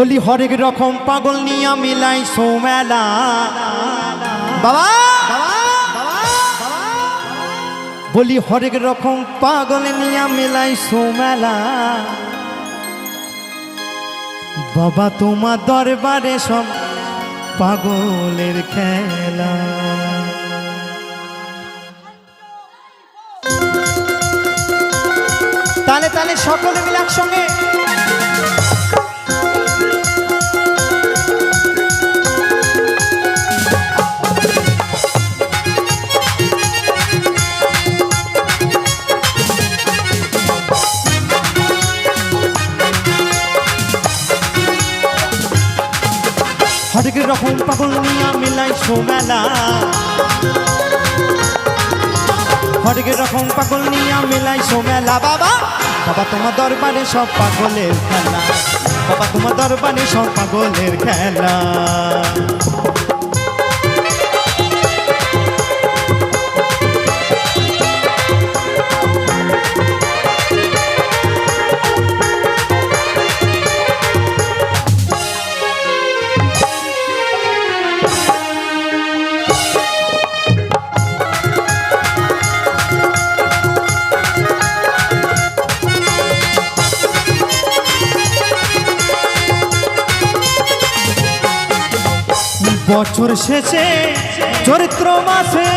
বলি হরেক রকম পাগল নিয়া মিলাই সোমেলা। বাবা বলি হরেক রকম পাগল নিয়া মিলাই সোমেলা। বাবা, তোমার দরবারে সব পাগলের খেলা। তালে তালে সকলে মিলে একসঙ্গে হরেক রকম পাগল নিয়া মিলাই সোমেলা হরেক রকম পাগল নিয়া মিলাই সোমেলা বাবা বাবা তোমার দরবারে সব পাগলের খেলা, বাবা তোমার দরবারে সব পাগলের খেলা। বছর শেষে চরিত্র মাসে।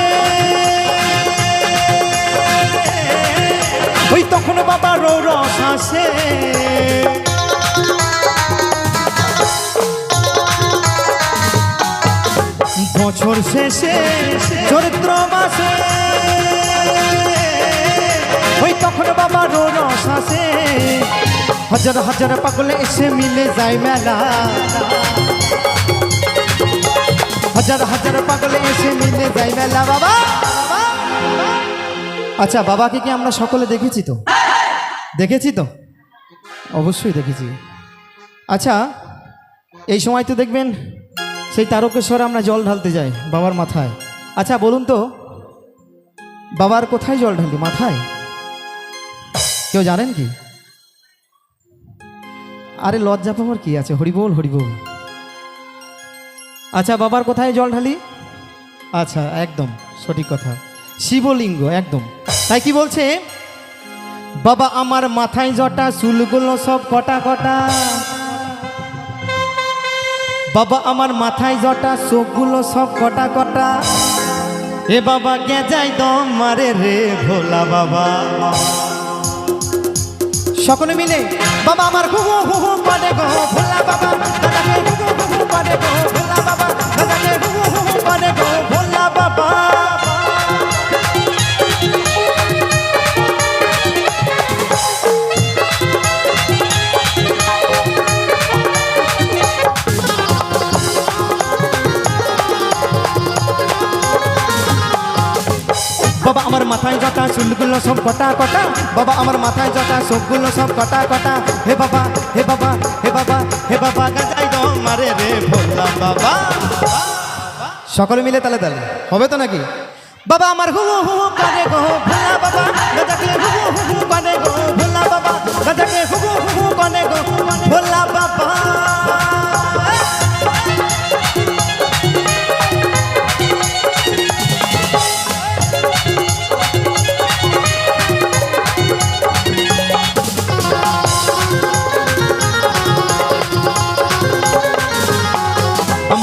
ওই তখন বাবা রস আসে। বছর শেষে চরিত্র মাসে। ওই তখন বাবা রস আসে। হাজার হাজার পাগলে এসে মিলে যায় মেলা। হাজার হাজার পাগলে এসে মিলে যাই মেলা বাবা। আচ্ছা বাবাকে কি আমরা সকলে দেখেছি তো? দেখেছি তো? অবশ্যই দেখেছি। আচ্ছা এই সময় তো দেখবেন সেই তারকেশ্বরে আমরা জল ঢালতে যাই বাবার মাথায়। আচ্ছা বলুন তো, বাবার কোথায় জল ঢালি? মাথায়? কেউ জানেন কি? আরে লজ্জা পাওয়ার কি আছে? হরিবোল হরিবোল। আচ্ছা বাবার কোথায় জল ঢালি? আচ্ছা একদম, সঠিক কথা। শিবলিঙ্গ, একদম। তাই কি বলছে? বাবা, আমার মাথায় জটা, চুলগুলো সব কটা কটা। বাবা, আমার মাথায় জটা, চোখগুলো সব কটা কটা। এ বাবা, গেজাই দম মারে রে ভোলা বাবা। সকলে মিলে, বাবা, আমার ঘুঘু ঘুঘু করে গো, ভোলা বাবা। করে গো জটা চুলগুলো সব কটা কটা। বাবা, আমার মাথায় জটা সবগুলো সব কটা কটা। হে বাবা হে বাবা হে বাবা হে বাবা, গাজাই দো মারে রে ভোলা বাবা। সকলে মিলে তালে তালে। হবে তো নাকি? বাবা, আমার হু হু করে গো ভোলা বাবা।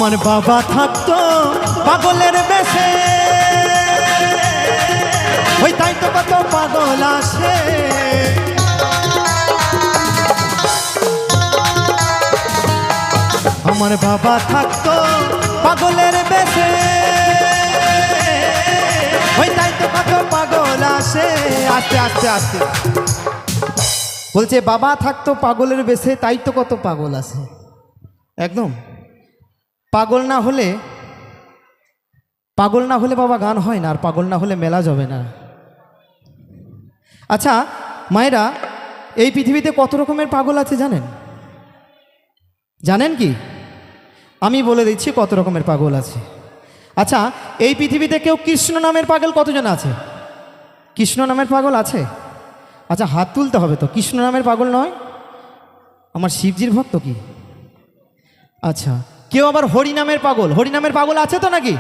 আমার বাবা থাকতো পাগলের বেশে। ওই তাই তো কত পাগল আসে। আমার বাবা থাকতো পাগলের বেশে। ওই তাই তো কত পাগল আসে। আস্তে আস্তে আস্তে। বলছে, বাবা থাকতো পাগলের বেশে, তাই তো কত পাগল আসে। একদম। পাগল না হলে, পাগল না হলে বাবা গান হয় না, আর পাগল না হলে মেলা যাবে না। আচ্ছা মায়েরা, এই পৃথিবীতে কত রকমের পাগল আছে জানেন? জানেন কি? আমি বলে দিচ্ছি কত রকমের পাগল আছে। আচ্ছা এই পৃথিবীতে কেউ কৃষ্ণ নামের পাগল কতজন আছে? কৃষ্ণ নামের পাগল আছে? আচ্ছা হাত তুলতে হবে তো, কৃষ্ণ নামের পাগল নয়? আমার শিবজির ভক্ত কি? আচ্ছা কেউ আবার হরিনামের পাগল। হরিনামের পাগল আছে তো নাকি?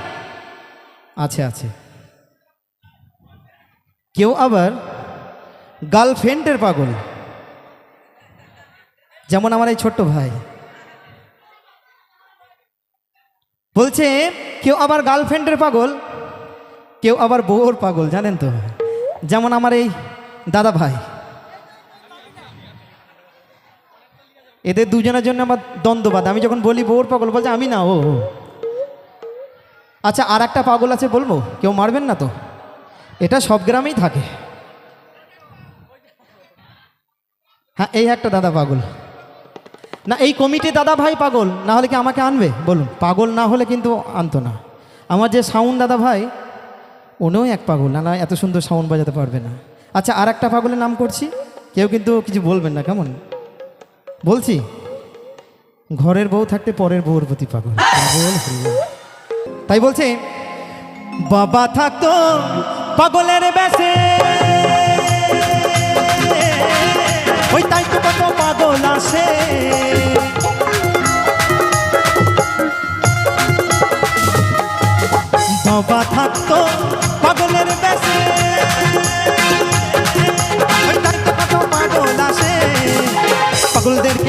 আছে আছে। কেউ আবার গার্লফ্রেন্ডের পাগল। যেমন আমার এই ছোট্ট ভাই। বলছে, কেউ আবার গার্লফ্রেন্ডের পাগল, কেউ আবার বউর পাগল, জানেন তো? যেমন আমার এই দাদা ভাই। এদের দুজনের জন্য আমার দ্বন্দ্ববাদ আমি যখন বলি বউর পাগল, বলছে, আমি না, ও। আচ্ছা আর একটা পাগল আছে বলব? কেউ মারবেন না তো? এটা সব গ্রামেই থাকে। হ্যাঁ এই একটা দাদা পাগল। না, এই কমিটি দাদা ভাই পাগল, না হলে কি আমাকে আনবে? বলুন, পাগল না হলে কিন্তু আনতো না। আমার যে সাউন্ড দাদা ভাই, উনিও এক পাগল, না না, এত সুন্দর সাউন্ড বাজাতে পারবে না। আচ্ছা আর একটা পাগলের নাম করছি? কেউ কিন্তু কিছু বলবেন না, কেমন? বলছি, ঘরের বউ থাকতে পরের বউর প্রতি পাগল। তাই বলছে, বাবা থাকতো পাগলের বেশে। ওই তাই তো কত পাগল আসে। বাবা থাকতো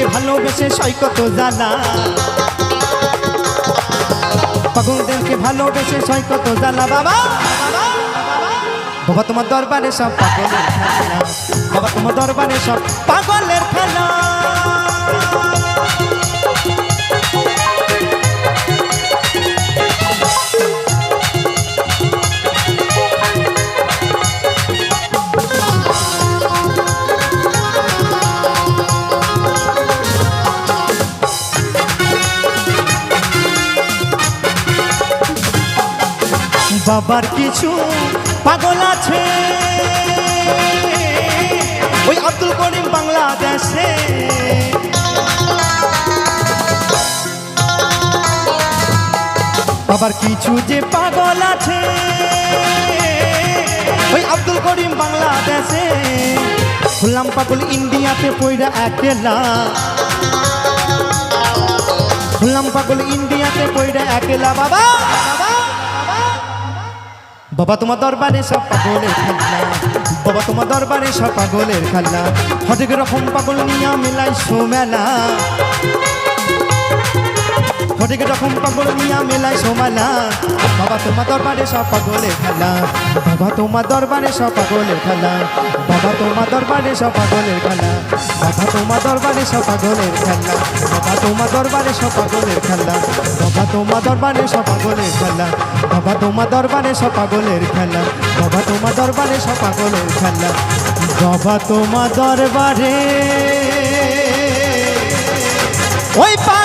পাগলদেরকে ভালোবেসে সৈকত জ্বালা পাগলদেরকে ভালোবেসে সৈকত জ্বালা বাবা। বাবা, তোমার দরবারে সব পাগলের খেলা। বাবা, তোমার দরবারে সব পাগলের খেলা। বাবার কিছু পাগল আছে। ওই আব্দুল করিম বাংলাদেশে। বাবার কিছু যে পাগল আছে। ওই আব্দুল করিম বাংলাদেশে। হলাম পাগল ইন্ডিয়াতে পয়রা একলা। হলাম পাগল ইন্ডিয়াতে পয়রা একলা। বাবা! বাবা, তোমার দরবারে সব পাগলের খেলা বাবা, তোমার দরবারে সব পাগলের খেলা হঠাৎ রকম পাগল নিয়া মেলাই সোমেলা। ঘটিকে রকম পাগল নিয়া মেলায় সোমালা, বাবা তোমার দরবারে সব পাগলে খেলা, বাবা তোমার দরবারে সব পাগলে খেলা, বাবা তোমার দরবারে সব পাগলের খেলা, বাবা তোমার দরবারে সব পাগলের খেলা, বাবা তোমার দরবারে সব পাগলের খেলা, বাবা তোমার দরবারে সব পাগলের খেলা, বাবা তোমার দরবারে সব পাগলের খেলা, বাবা তোমার দরবারে সব পাগলের খেলা, বাবা তোমার দরবারে ওই পা